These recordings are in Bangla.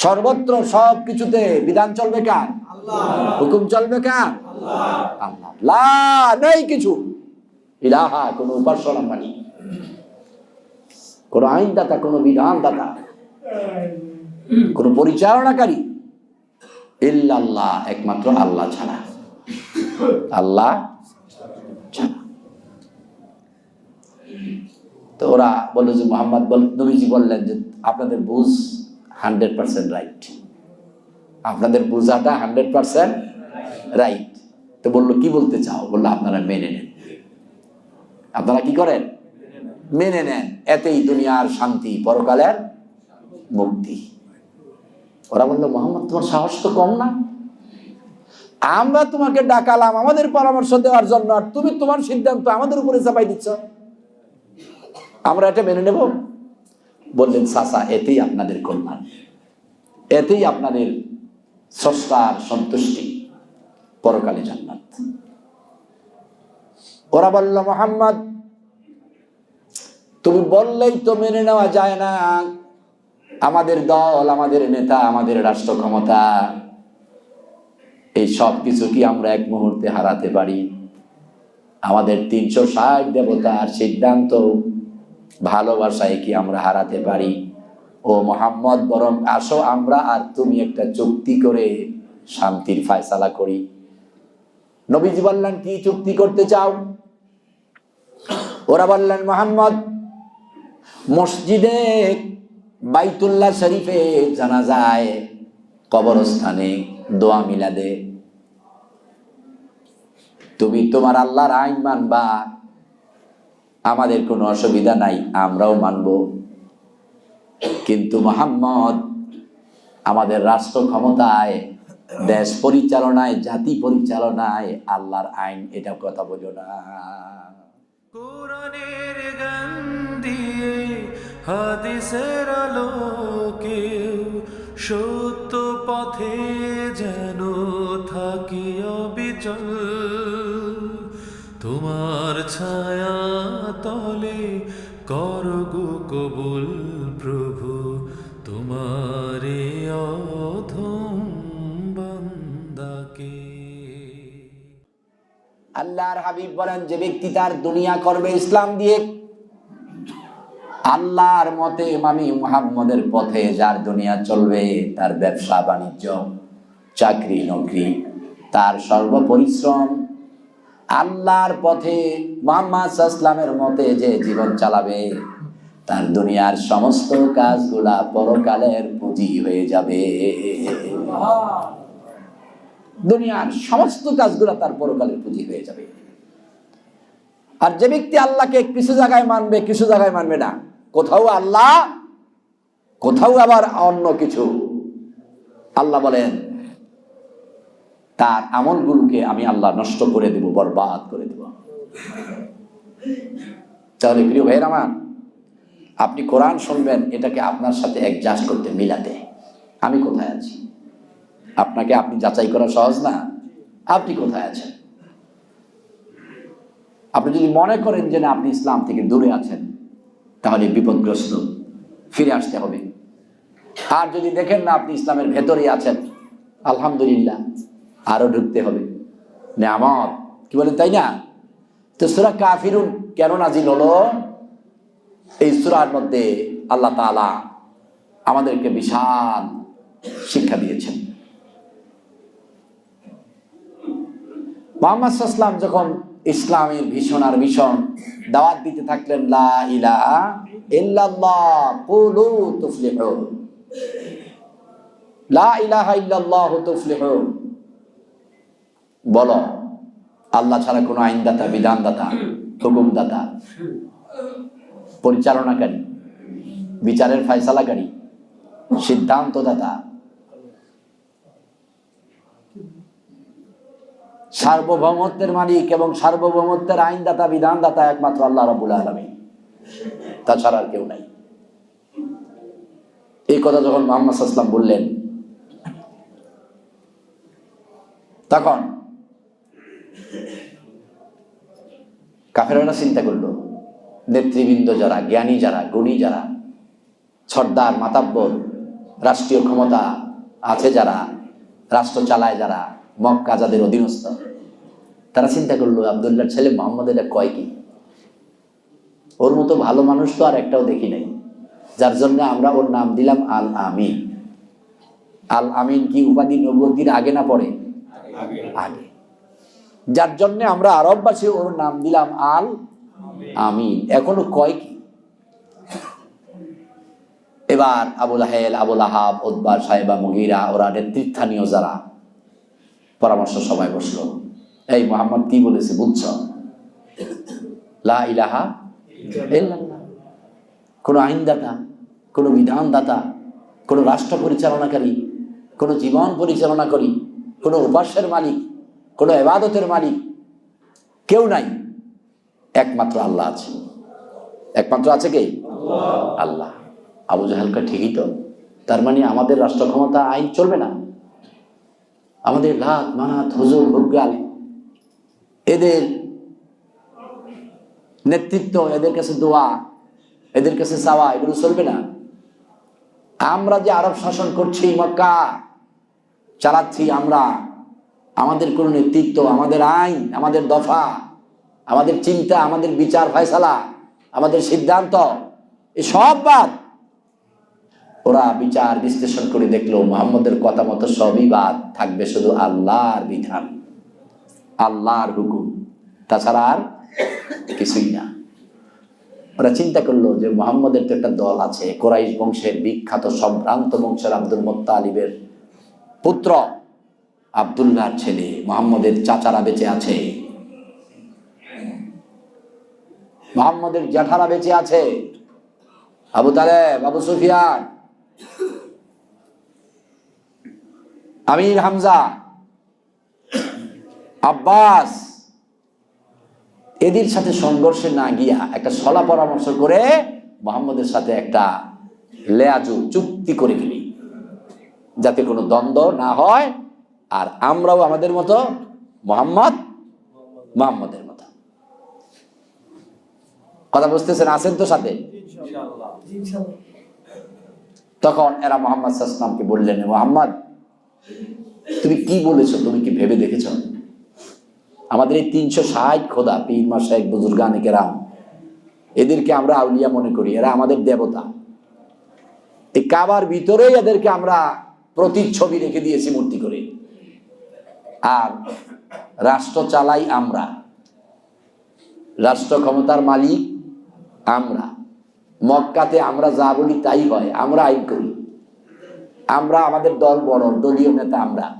সর্বত্র সব কিছুতে বিধান চলবে কার? হুকুম চলবে কার? আল্লাহ। লা, নেই কিছু। ইলাহা, কোনো উপাসনা মানি। কোনো আইনদাতা, কোনো বিধানদাতা। কোনো পরিচালনাকারী। ইল্লাল্লাহ, একমাত্র আল্লাহ ছাড়া। আল্লাহ ছাড়া। তো ওরা বলল যে, মোহাম্মদ নবীজি বললেন যে, আপনাদের বুঝ হান্ড্রেড পার্সেন্ট রাইট। আপনাদের বুঝাটা হান্ড্রেড পার্সেন্ট রাইট। তো বলল, কি বলতে চাও? বলল, আপনারা মেনে নেন। আপনারা কি করেন? মেনে নেন। এতেই দুনিয়ার শান্তি, পরকালের মুক্তি। ওরা বলল, মোহাম্মদ, তোমার সাহস তো কম না। আমরা তোমাকে ডাকালাম, আমাদের পরামর্শ দেওয়ার জন্য, আর তুমি তোমার সিদ্ধান্ত আমাদের উপরে চাপাই দিচ্ছ। আমরা এটা মেনে নেব? বললেন সাসা এতেই আপনাদের কল্যাণ। এতেই আপনাদের স্রষ্টার সন্তুষ্টি। পরকালে জান্নাত। ওরা বলল, মোহাম্মদ, তুমি বললেই তো মেনে নেওয়া যায় না। আমাদের দল, আমাদের নেতা, আমাদের রাষ্ট্র ক্ষমতা, এই সব কিছু কি আমরা এক মুহূর্তে হারাতে পারি? আমাদের তিনশো ষাট দেবতার সিদ্ধান্ত ভালোবাসায় কি আমরা হারাতে পারি? ও মোহাম্মদ, বরং আসো আমরা আর তুমি একটা চুক্তি করে শান্তির ফায়সালা করি। নবীজি বললেন, কি চুক্তি করতে চাও? ওরা বললেন, মোহাম্মদ, মসজিদে বাইতুল্লাহ শরীফে জানা যায় কবরস্থানে দোয়া মিলাদে। তুমি তোমার আল্লাহর আইন মানবা আমাদের কোনো অসুবিধা নাই, আমরাও মানব। কিন্তু মোহাম্মদ আমাদের রাষ্ট্র ক্ষমতায়, দেশ পরিচালনায়, জাতি পরিচালনায় আল্লাহর আইন এটা কথা বোঝো না। কোরআনের গান দিয়ে হাদিসের আলোকে সত্য পথে যেন থাকি অবিচল। তোমার ছায়া তলে করগু কবুল প্রভু, তোমারে আল্লাহর হাবিব বলেন, যে ব্যক্তি তার দুনিয়া করবে ইসলাম দিয়ে, আল্লাহর মতে মামি মুহাম্মদের পথে যার দুনিয়া চলবে, তার ব্যবসা, বাণিজ্য, চাকরি, নকরি, তার সর্বপরিশ্রম আল্লাহর পথে মোহাম্মদ ইসলামের মতে যে জীবন চালাবে, তার দুনিয়ার সমস্ত কাজগুলা পরকালের পুঁজি হয়ে যাবে। দুনিয়ার সমস্ত কাজগুলো তার পরকালের পুঁজি হয়ে যাবে। আর যে ব্যক্তি আল্লাহকে কিছু জায়গায় মানবে, কিছু জায়গায় মানবে না, কোথাও আল্লাহ, কোথাও আবার অন্য কিছু। আল্লাহ বলেন তার আমলগুলোকে আমি আল্লাহ নষ্ট করে দেব, বরবাদ করে দেব। তাহলে প্রিয় ভাইয়ের আমার, আপনি কোরআন শুনবেন, এটাকে আপনার সাথে অ্যাডজাস্ট করতে মিলাতে। আমি কোথায় আছি? আপনাকে আপনি যাচাই করা সহজ না? আপনি কোথায় আছেন? আপনি যদি মনে করেন যে না, আপনি ইসলাম থেকে দূরে আছেন, তাহলে বিপদগ্রস্ত। ফিরে আসতে হবে। আর যদি দেখেন না, আপনি ইসলামের ভেতরেই আছেন, আলহামদুলিল্লাহ। আরও ঢুকতে হবে। নেয়ামত। কি বলেন, তাই না? তো সুরা কাফিরুন কেন নাজিল হলো? এই সুরার মধ্যে আল্লাহ তাআলা আমাদেরকে বিশাল শিক্ষা দিয়েছেন। মোহাম্মদ সাল্লাম যখন ইসলামের ভীষণ আর ভীষণ দাওয়াত দিতে থাকলেন, লা লা বলো, আল্লাহ ছাড়া কোনো আইনদাতা, বিধানদাতা, হুকুমদাতা, পরিচালনাকারী, বিচারের ফয়সালাকারী, সিদ্ধান্তদাতা, সার্বভৌমত্বের মালিক এবং সার্বভৌমত্বের আইনদাতা, বিধানদাতা একমাত্র আল্লাহ রাবুল আলমী তাছাড়া আর কেউ নাই। এই কথা যখন মোহাম্মদ সাল্লাম বললেন, তখন কাফেরা চিন্তা করল নেতৃবৃন্দ যারা জ্ঞানী যারা গুণী যারা সর্দার মাতাব্বর রাষ্ট্রীয় ক্ষমতা আছে যারা রাষ্ট্র চালায় যারা মক্কা যাদের অধীনস্থ তারা চিন্তা করল আবদুল্লাহ ছেলে মোহাম্মদ এটা কয় কি? ওর মতো ভালো মানুষ তো আর একটাও দেখি নাই যার জন্য আমরা ওর নাম দিলাম আল আমিন। আল আমিন কি উপাধি নবতির আগে না পরে? আগে। যার জন্য আমরা আরববাসী ওর নাম দিলাম আল আমিন। এখনও কয় কি? এবার আবুল আহেল, আবুল আহাব উদ্বার সাহেবা, মুগিরা, ওরা নেতৃত্বানীয় যারা, পরামর্শ সবাই বসল। এই মোহাম্মদ কি বলেছে বুঝছ? লা ইলাহা কোনো আইনদাতা, কোনো বিধানদাতা, কোনো রাষ্ট্র পরিচালনাকারী, কোনো জীবন পরিচালনাকারী, কোনো উপাস্যের মালিক কোনো এবাদতের মালিক কেউ নাই। একমাত্র আল্লাহ আছে। একমাত্র আছে কে? আল্লাহ। আবু জাহালকা ঠিকই তো। তার মানে আমাদের রাষ্ট্র ক্ষমতা আইন চলবে না। আমাদের লাত মানাত হুজুর হুগাল এদের নেতৃত্ব এদের কাছে দোয়া এদের কাছে চাওয়া এগুলো চলবে না। আমরা যে আরব শাসন করছি মক্কা চালাচ্ছি আমরা আমাদের কোনো নেতৃত্ব, আমাদের আইন, আমাদের দফা, আমাদের চিন্তা, আমাদের বিচার ফয়সালা, আমাদের সিদ্ধান্ত, এ সব বাদ। ওরা বিচার বিশ্লেষণ করে দেখল, মোহাম্মদের কথা মতো সবই বাদ, থাকবে শুধু আল্লাহর বিধান, আল্লাহর হুকুম। তাছাড়া আর কিছুই না। ওরা চিন্তা করল যে মোহাম্মদের তো একটা দল আছে, কোরাইশ বংশের বিখ্যাত সম্ভ্রান্ত বংশের আব্দুল মোত্তালিবের পুত্র। আবদুল্লাহর ছেলে, মোহাম্মদের চাচারা বেঁচে আছে। মোহাম্মদের জ্যাঠারা বেঁচে আছে। আবু তালেব, আবু সুফিয়ান। আমির হামজা। আব্বাস। এদের সাথে সংঘর্ষে না গিয়া একটা সলা পরামর্শ করে মোহাম্মদের সাথে একটা লেয়াজু চুক্তি করে ফেলি। যাতে কোনো দ্বন্দ্ব না হয়। আর আমরাও আমাদের মতো মোহাম্মদ মোহাম্মদের মতো। কথা বুঝতেছেন? আছেন তো সাথে? তখন এরা মোহাম্মদ সাসলামকে বললেন মোহাম্মদ, তুমি কি বলেছ? তুমি কি ভেবে দেখেছ? আমাদের এই তিনশো ষাট খোদা, পীর মাসায় বুজুর্গানিকে রাম এদেরকে আমরা আউলিয়া মনে করি। এরা আমাদের দেবতা। এই কাবার ভিতরেই এদেরকে আমরা প্রতিচ্ছবি রেখে দিয়েছি মূর্তি। আর রাষ্ট্র চালাই আমরা। রাষ্ট্র ক্ষমতার মালিক আমরা। মক্কাতে আমরা যা বলি তাই হয়, আমরা আইন করি। আমরা আমাদের দল বড়, দলীয় নেতা আমরা।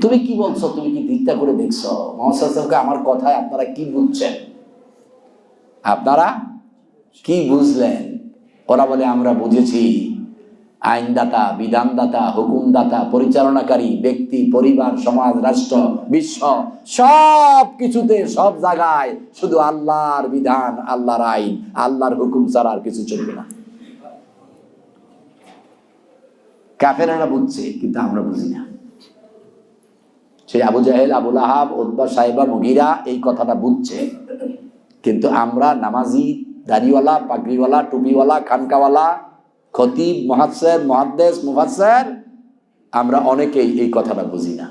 তুমি কি বলছো? তুমি কি দিকটা করে দেখছ? মহাসাকে আমার কথায় আপনারা কি বুঝছেন? আপনারা কি বুঝলেন? ওরা বলে, আমরা বুঝেছি। আইনদাতা, বিধানদাতা, হুকুমদাতা, পরিচালনাকারী, ব্যক্তি, পরিবার, সমাজ, রাষ্ট্র, বিশ্ব, সব কিছুতে, সব জায়গায় শুধু আল্লাহর বিধান, আল্লাহর আইন, আল্লাহর হুকুম ছাড়া আর কিছু চলবে না। কাফেরারা বুঝছে, কিন্তু আমরা বুঝি না। সেই আবু জাহেল আবুল আহাব উদ্বা সাহেবা, মুগিরা এই কথাটা বুঝছে। কিন্তু আমরা নামাজি, দাড়িওয়ালা, পাগড়িওয়ালা, টুপিওয়ালা, খানকাওয়ালা খতিব মহাসের মহাদ্দেশ মুফাসের আমরা অনেকেই এই কথাটা বুঝি না।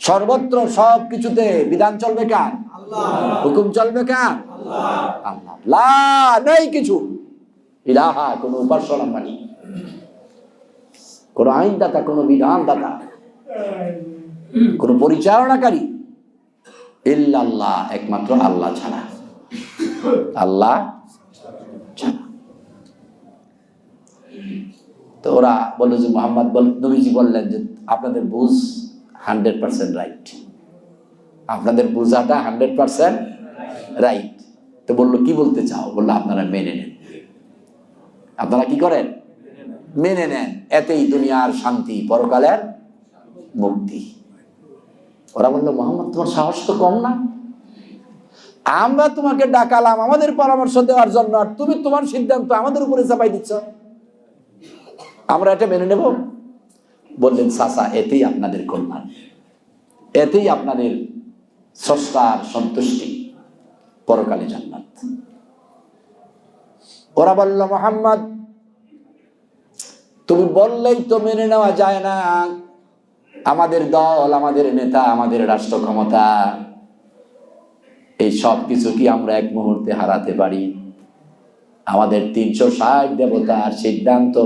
সর্বত্র সব কিছুতে বিধান চলবে কার? হুকুম চলবে কার? আল্লাহ। লা নেই কিছু। ইলাহা কোনো উপাসনা মানি কোনো আইনদাতা কোনো বিধানদাতা কোনো পরিচালনাকারী ইল্লাল্লাহ একমাত্র আল্লাহ ছাড়া। আল্লাহ তো ওরা বলল যে মোহাম্মদ নবীজি বললেন যে আপনাদের বুঝ হান্ড্রেড পার্সেন্ট রাইট। আপনাদের বুঝাটা হান্ড্রেড পার্সেন্ট রাইট। তো বলল, কি বলতে চাও? বলল, আপনারা মেনে নেন। আপনারা কি করেন? মেনে নেন। এতেই দুনিয়ার শান্তি, পরকালের মুক্তি। ওরা বলল, মোহাম্মদ, তোমার সাহস তো কম না? আমরা তোমাকে ডাকালাম, আমাদের পরামর্শ দেওয়ার জন্য, আর তুমি তোমার সিদ্ধান্ত আমাদের উপরে চাপাই দিচ্ছ। আমরা এটা মেনে নেব। বললেন, সাসা, এতেই আপনাদের কল্যাণ। এতেই আপনাদের স্রষ্টার সন্তুষ্টি পরকালে জান্নাত। ওরা বলল, মোহাম্মদ, তুমি বললেই তো মেনে নেওয়া যায় না। আমাদের দল, আমাদের নেতা, আমাদের রাষ্ট্র ক্ষমতা এই সব কিছু কি আমরা এক মুহূর্তে হারাতে পারি? আমাদের তিনশো ষাট দেবতার সিদ্ধান্ত,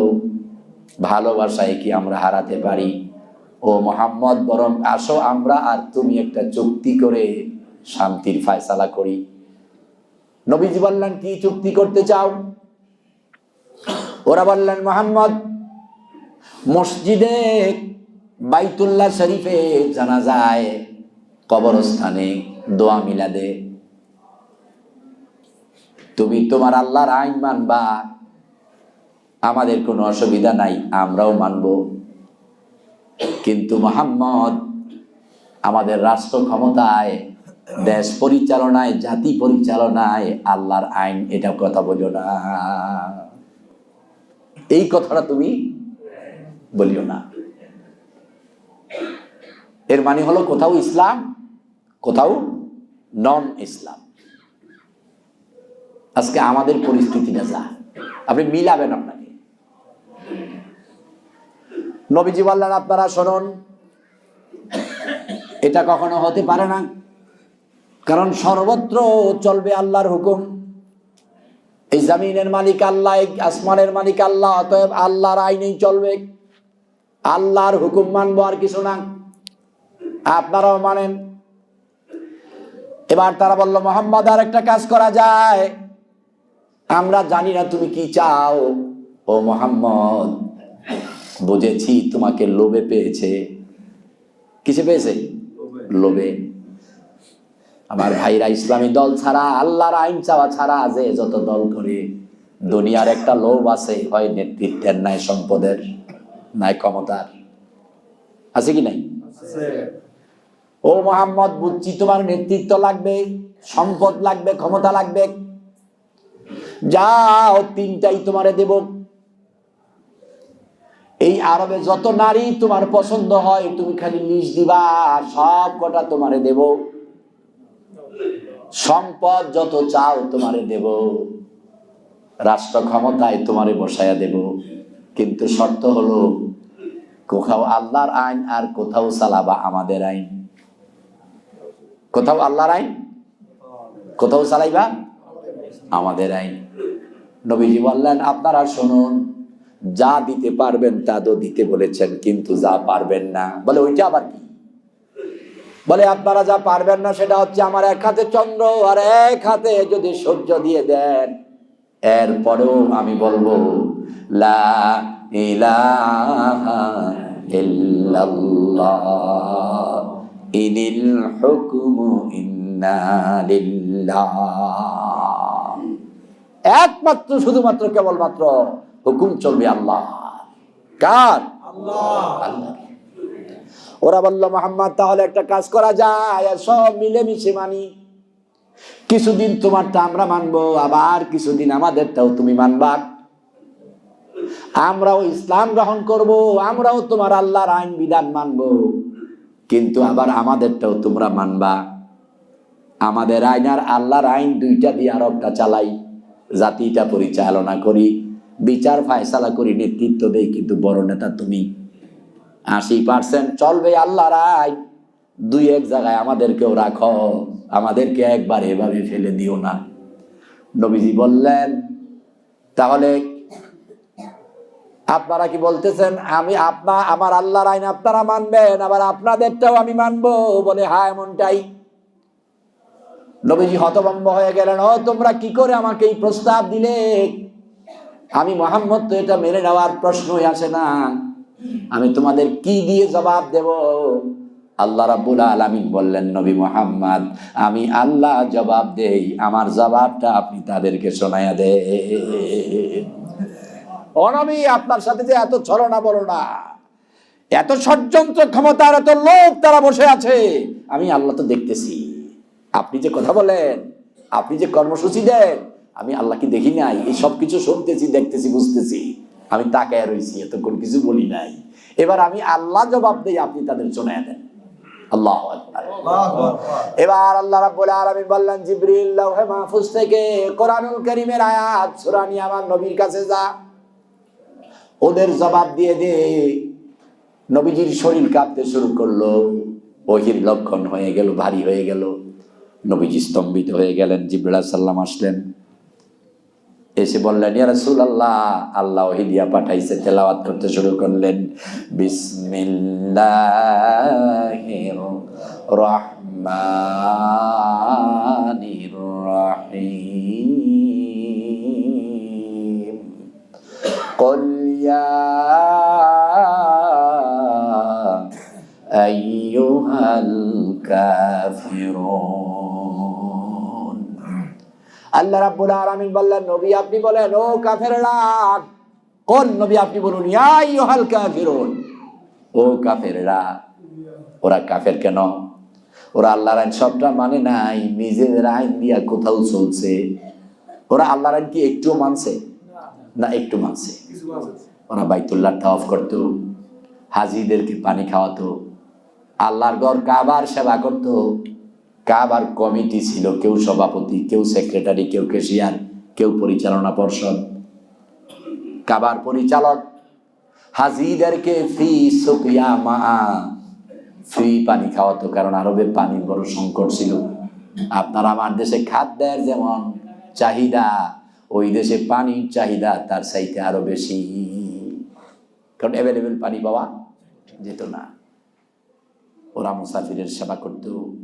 ভালোবাসায় কি আমরা হারাতে পারি? ও মোহাম্মদ, বরং আসো আমরা আর তুমি একটা চুক্তি করে শান্তির ফায়সালা করি। নবীজি বললেন, কি চুক্তি করতে চাও? ওরা বললেন, মোহাম্মদ, মসজিদে বাইতুল্লাহ শরীফে জানা যায় কবরস্থানে দোয়া মিলাদে। তুমি তোমার আল্লাহর আইন মানবা। আমাদের কোনো অসুবিধা নাই, আমরাও মানব। কিন্তু মোহাম্মদ, আমাদের রাষ্ট্র ক্ষমতায়, দেশ পরিচালনায়, জাতি পরিচালনায় আল্লাহর আইন এটা কথা বলিও না। এই কথাটা তুমি বলিও না। এর মানে হলো কোথাও ইসলাম, কোথাও নন ইসলাম আজকে আমাদের পরিস্থিতিটা যা। আপনি মিলাবেন আপনাকে। নবীজি বললেন, আপনারা শুনুন, এটা কখনো হতে পারে না। কারণ সর্বত্র চলবে আল্লাহর হুকুম। এই জামিনের মালিক আল্লাহ আসমানের মালিক আল্লাহ, অতএব আল্লাহর আইনেই চলবে। আল্লাহর হুকুম মানবো আর কিছু না। আপনারাও মানেন। এবার তারা বলল, মোহাম্মদ, আর একটা কাজ করা যায়। আমরা জানি না তুমি কি চাও। ও মোহাম্মদ, বুঝেছি তোমাকে লোভে পেয়েছে। কিসে পেয়েছে? লোভে। আমার ভাইরা ইসলামী দল ছাড়া, আল্লাহর আইন চাওয়া ছাড়া যে যত দল করে, দুনিয়ার একটা লোভ আছে, হয় নেতৃত্বের, নাই সম্পদের, নাই ক্ষমতার। আছে কি নাই? ও মোহাম্মদ, বুঝছি তোমার নেতৃত্ব লাগবে, সম্পদ লাগবে, ক্ষমতা লাগবে। যাও, তিনটাই তোমারে দেব। এই আরবে যত নারী তোমার পছন্দ হয়, তুমি খালি লিস্ট দিবা, সব কটা তোমারে দেব। সম্পদ যত চাও তোমারে দেব। রাষ্ট্র ক্ষমতায় তোমারে বসায়া দেব। কিন্তু শর্ত হলো, কোথাও আল্লাহর আইন আর কোথাও চালাবা আমাদের আইন। কোথাও আল্লাহর আইন? কোথাও চালাইবা? আমাদের আইন। নবীজি বললেন, আপনারা শুনুন, যা দিতে পারবেন তা তো দিতে বলেছেন, কিন্তু যা পারবেন না। বলে, ওইটা আবার কি? বলে, আপনারা যা পারবেন না, সেটা হচ্ছে আমার এক হাতে চন্দ্র আর এক হাতে যদি সূর্য দিয়ে দেন। এরপরেও আমি বলব, লা ইলাহা ইল্লাল্লাহ। ইনিল হুকমু ইন্না লিল্লাহ একমাত্র শুধুমাত্র কেবলমাত্র হুকুম চলবে আল্লাহ। কার? আল্লাহ। ওরা বলল মোহাম্মদ তাহলে একটা কাজ করা যায় আর সব মিলেমিশে মানি। কিছুদিন তোমারটা আমরা মানবো আবার কিছুদিন আমাদেরটাও তুমি মানবা। আমরাও ইসলাম গ্রহণ করব আমরাও তোমার আল্লাহর আইন বিধান মানব। কিন্তু আবার আমাদেরটাও তোমরা মানবা। আমাদের আইন আর আল্লাহর আইন দুইটা দিয়ে আরবটা চালাই। জাতিটা পরিচালনা করি, বিচার ফায়সালা করি, নেতৃত্ব দেই, কিন্তু বড় নেতা তুমি। আশি পার্সেন্ট চলবে আল্লাহর আইন। দুই এক জায়গায় আমাদেরকেও রাখো, আমাদেরকে একবার এভাবে ফেলে দিও না। নবীজি বললেন, তাহলে আপনারা কি বলতেছেন, আমি আপনা, আমার আল্লাহর আইন আপনারা মানবেন, আবার আপনাদেরটাও আমি মানবো? বলে হ্যাঁ এমনটাই। নবীজি হতভম্ব হয়ে গেলেন, ও, তোমরা কি করে আমাকে এই প্রস্তাব দিলে? আমি, মোহাম্মদ, তো এটা মেনে নেওয়ার প্রশ্নই আসে না। আমি তোমাদের কি দিয়ে জবাব দেব? আল্লাহ রাব্বুল আলামিন বললেন, নবী মোহাম্মদ, আমি আল্লাহ জবাব দেই, আমার জবাবটা আপনি তাদেরকে শোনায়া দে অনবী আপনার সাথে যে এত ছলনা বলো না। এত ষড়যন্ত্র ক্ষমতার এত লোক তারা বসে আছে। আমি আল্লাহ তো দেখতেছি। আপনি যে কথা বলেন আপনি যে কর্মসূচি দেন আমি আল্লাহকে দেখি নাই? এই সব কিছু শুনতেছি দেখতেছি বুঝতেছি। আমি তাকায় রয়েছি এত এতক্ষণ কিছু বলি নাই। এবার আমি আল্লাহ জবাব দেই আপনি তাদের শোনায় দেন। আল্লাহ এবার আল্লাহ রাব্বুল আলামিন বললেন জিবরিল লাউহে মাহফুজ থেকে কোরআনুল কারীমের আয়াত সূরা নিয়ে আমার নবীর কাছে যা। ওদের জবাব দিয়ে দে নবীজির শরীর কাঁপতে শুরু করল। ওহির লক্ষণ হয়ে গেল, ভারী হয়ে গেল। নবীজি স্তম্ভিত হয়ে গেলেন জিবরা সাল্লাম আসলেন। এসে বললেন, ইয়া রাসূলুল্লাহ। আল্লাহ ওহিদিয়া পাঠাইছে, তেলাওয়াত করতে শুরু করলেন। বিসমিল্লাহির রহমানির রহিম। يا أيها الكافرون আল্লাহ রাব্বুল আলামিন বললেন নবী আপনি বলেন ও কাফেররা কোন নবী আপনি বলুন ইয়া আইয়ুহাল কাফিরুন ও কাফেররা ওরা কাফের কেন ওরা আল্লাহর আইন সবটা মানে নাই নিজেদের আইন দিয়া কোথাও চলছে ওরা আল্লাহর আইন কি একটুও মানছে না একটু মানছে ওরা বাইতুল্লাহ তাওয়াফ করতো, হাজিদেরকে পানি খাওয়াতো, আল্লাহর ঘর কাবার সেবা করতো। কাবার কমিটি ছিল, কেউ সভাপতি, কেউ সেক্রেটারি, কেউ কেশিয়ার কেউ পরিচালনা পর্ষদ। কাবার পরিচালক, হাজিদেরকে ফি সুকিয়া মা, ফ্রি পানি খাওয়াতো, কারণ আরবে পানির বড় সংকট ছিল। আপনার আমার দেশে খাদ্যের যেমন চাহিদা, ওই দেশে পানির চাহিদা তার চাইতে আরও বেশি। কারণ অ্যাভেলেবেল পানি পাওয়া যেত না। ওরা মুসাফিরের সেবা করতো।